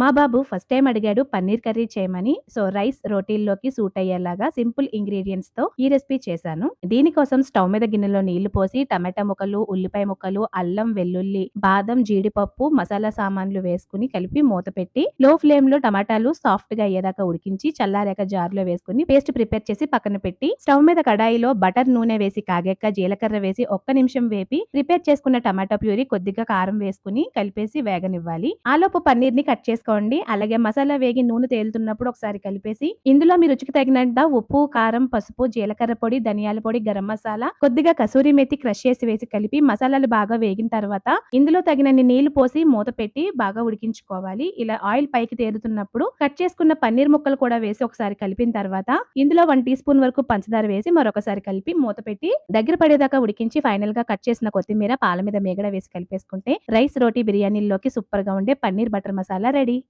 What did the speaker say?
మా బాబు first time అడిగాడు paneer curry చేయమని. సో రైస్ రోటీల్లోకి సూట్ అయ్యేలాగా సింపుల్ ఇంగ్రీడియంట్స్తో ఈ రెసిపీ చేశాను. దీనికోసం స్టవ్ మీద గిన్నెలో నీళ్ళు పోసి టమాటా ముక్కలు ఉల్లిపాయ ముక్కలు అల్లం వెల్లుల్లి బాదం జీడిపప్పు మసాలా సామాన్లు వేసుకుని కలిపి మూత పెట్టి లో ఫ్లేమ్లో టమాటాలు సాఫ్ట్గా అయ్యేదాకా ఉడికించి చల్లారాక జార్లో వేసుకుని పేస్ట్ ప్రిపేర్ చేసి పక్కన పెట్టి స్టవ్ మీద కడాయిలో బటర్ నూనె వేసి కాగాక జీలకర్ర వేసి ఒక్క నిమిషం వేపి ప్రిపేర్ చేసుకున్న టమాటా ప్యూరీ కొద్దిగా కారం వేసుకుని కలిపేసి వేగనివ్వాలి. ఆలోపు పన్నీర్ని కట్ చేసి చేసుకోండి అలాగే మసాలా వేగి నూనె తేలుతున్నప్పుడు ఒకసారి కలిపేసి ఇందులో మీ రుచికి తగినంత ఉప్పు కారం పసుపు జీలకర్ర పొడి ధనియాల పొడి గరం మసాలా కొద్దిగా కసూరి మెతి క్రష్ చేసి వేసి కలిపి మసాలాలు బాగా వేగిన తర్వాత ఇందులో తగినన్ని నీళ్ళు పోసి మూత పెట్టి బాగా ఉడికించుకోవాలి. ఇలా ఆయిల్ పైకి తేలుతున్నప్పుడు కట్ చేసుకున్న పన్నీర్ ముక్కలు కూడా వేసి ఒకసారి కలిపిన తర్వాత ఇందులో వన్ టీ స్పూన్ వరకు పంచదార వేసి మరొకసారి కలిపి మూత పెట్టి దగ్గర పడేదాకా ఉడికించి ఫైనల్గా కట్ చేసిన కొత్తిమీర పాల మీద మేగడ వేసి కలిపేసుకుంటే రైస్ రోటీ బిర్యానీలోకి సూపర్గా ఉండే పన్నీర్ బటర్ మసాలా రెడీ.